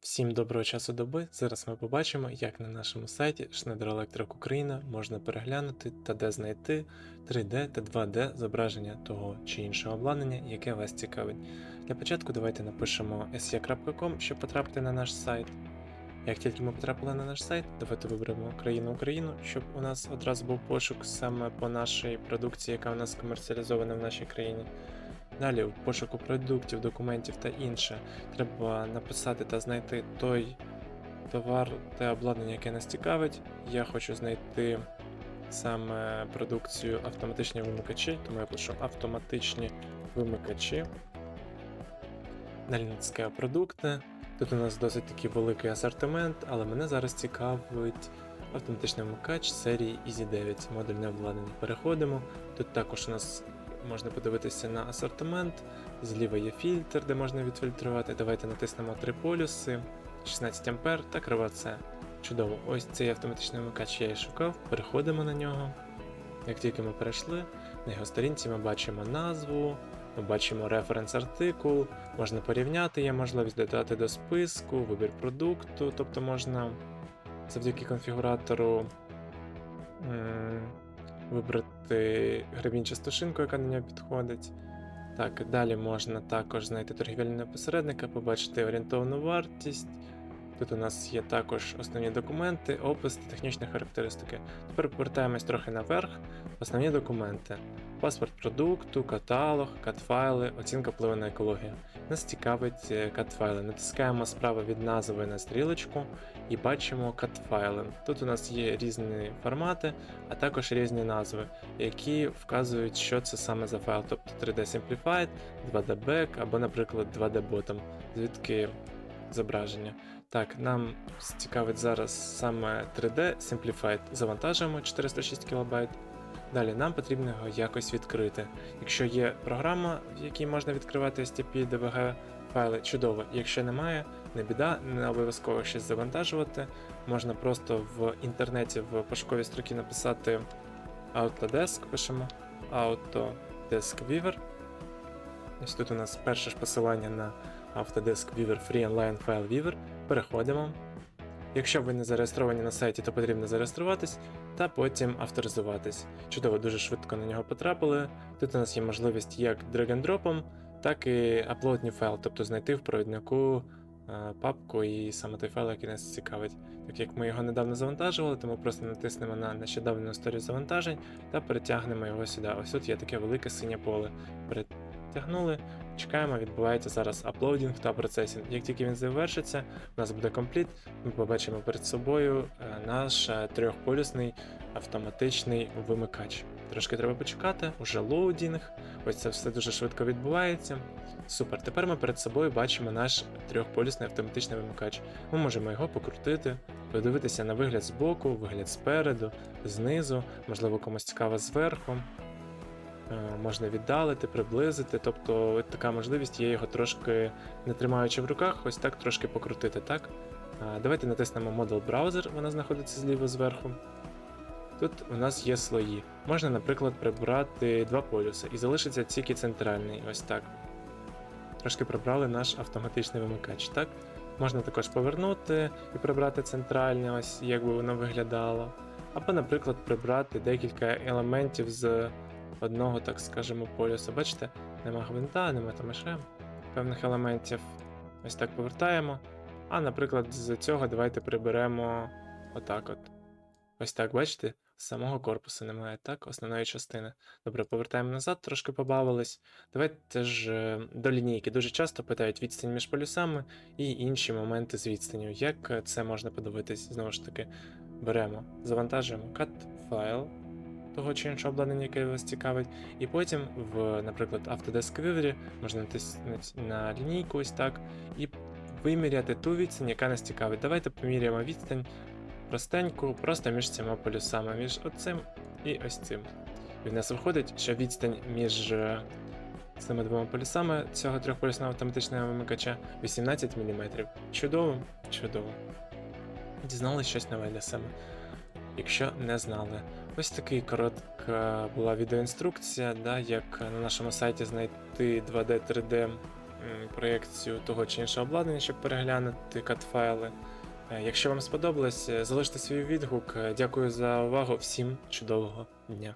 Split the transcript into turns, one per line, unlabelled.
Всім доброго часу доби. Зараз ми побачимо, як на нашому сайті Schneider Electric Україна можна переглянути та де знайти 3D та 2D зображення того чи іншого обладнання, яке вас цікавить. Для початку давайте напишемо se.com, щоб потрапити на наш сайт. Як тільки ми потрапили на наш сайт, давайте виберемо країну Україну, щоб у нас одразу був пошук саме по нашій продукції, яка у нас комерціалізована в нашій країні. Далі, в пошуку продуктів, документів та інше, треба написати та знайти той товар те обладнання, яке нас цікавить. Я хочу знайти саме продукцію автоматичні вимикачі, тому я пишу автоматичні вимикачі. Далі натискаю продукти. Тут у нас досить такий великий асортимент, але мене зараз цікавить автоматичний вимикач серії Easy 9, модульне обладнання. Переходимо. Тут також у нас можна подивитися на асортимент. Зліва є фільтр, де можна відфільтрувати. Давайте натиснемо три полюси, 16 А та крива. Чудово, ось цей автоматичний вимикач я і шукав. Переходимо на нього. Як тільки ми перейшли, на його сторінці ми бачимо назву, ми бачимо референс-артикул, можна порівняти, є можливість додати до списку, вибір продукту, тобто можна завдяки конфігуратору вибрати гребінчасту шинку, яка на нього підходить. Так, далі можна також знайти торгівельного посередника, побачити орієнтовну вартість. Тут у нас є також основні документи, опис та технічні характеристики. Тепер повертаємось трохи наверх. Основні документи: паспорт продукту, каталог, кат-файли, оцінка впливу на екологію. Нас цікавить е, кат-файли. Натискаємо справа від назви на стрілочку і бачимо кат-файли. Тут у нас є різні формати, а також різні назви, які вказують, що це саме за файл, тобто 3D Simplified, 2D Back або, наприклад, 2D Bottom, звідки зображення. Так, нам цікавить зараз саме 3D Simplified. Завантажуємо 406 кБ. Далі нам потрібно його якось відкрити. Якщо є програма, в якій можна відкривати STP, DVG файли, чудово. Якщо немає, не біда, не обов'язково щось завантажувати. Можна просто в інтернеті в пошуковій строкі написати Autodesk, пишемо Autodesk Viewer. Ось тут у нас перше ж посилання на Autodesk Viewer Free Online File Viewer. Переходимо. Якщо ви не зареєстровані на сайті, то потрібно зареєструватись та потім авторизуватись. Чудово, дуже швидко на нього потрапили. Тут у нас є можливість як drag-and-дропом, так і upload new файл, тобто знайти в провіднику е, папку і саме той файл, який нас цікавить. Так як ми його недавно завантажували, тому просто натиснемо на нещодавну історію завантажень та перетягнемо його сюди. Ось тут є таке велике синє поле. Перетягнули, чекаємо, відбувається зараз аплодінг та процесінг. Як тільки він завершиться, у нас буде компліт, ми побачимо перед собою е, наш е, трьохполюсний автоматичний вимикач. Трошки треба почекати, уже лоудінг. Ось це все дуже швидко відбувається. Супер. Тепер ми перед собою бачимо наш трьохполюсний автоматичний вимикач. Ми можемо його покрутити, подивитися на вигляд збоку, вигляд спереду, знизу, можливо, комусь цікаво зверху. Е, Можна віддалити, приблизити, тобто така можливість є його трошки не тримаючи в руках, ось так трошки покрутити, так? Давайте натиснемо Model Browser, вона знаходиться зліва зверху. Тут у нас є слої. Можна, наприклад, прибрати два полюси і залишиться тільки центральний, ось так. Трошки прибрали наш автоматичний вимикач, так? Можна також повернути і прибрати центральне, ось як би воно виглядало. Або, наприклад, прибрати декілька елементів з одного, так скажемо, полюса. Бачите, нема гвинта, нема там іще певних елементів. Ось так повертаємо. А, наприклад, з цього давайте приберемо отак от. Ось так, бачите, самого корпусу немає, так, основної частини. Добре, повертаємо назад, трошки побавились. Давайте ж е, до лінійки. Дуже часто питають відстань між полюсами і інші моменти з відстанню. Як е, це можна подивитись? Знову ж таки, беремо, завантажуємо cut файл того чи іншого обладнання, яке вас цікавить, і потім в, наприклад, Autodesk Viewer можна натиснути на лінійку ось так, і виміряти ту відстань, яка нас цікавить. Давайте поміряємо відстань простеньку, просто між цими полюсами, між оцим і ось цим. І в нас виходить, що відстань між е, цими двома полюсами цього трьохполюсного автоматичного вимикача 18 мм. Чудово, чудово. Дізнали щось нове для себе. Якщо не знали. Ось такий коротка була відеоінструкція, да, як на нашому сайті знайти 2D 3D проєкцію того чи іншого обладнання, щоб переглянути кат-файли. Е, Якщо вам сподобалось, залиште свій відгук. Дякую за увагу. Всім чудового дня.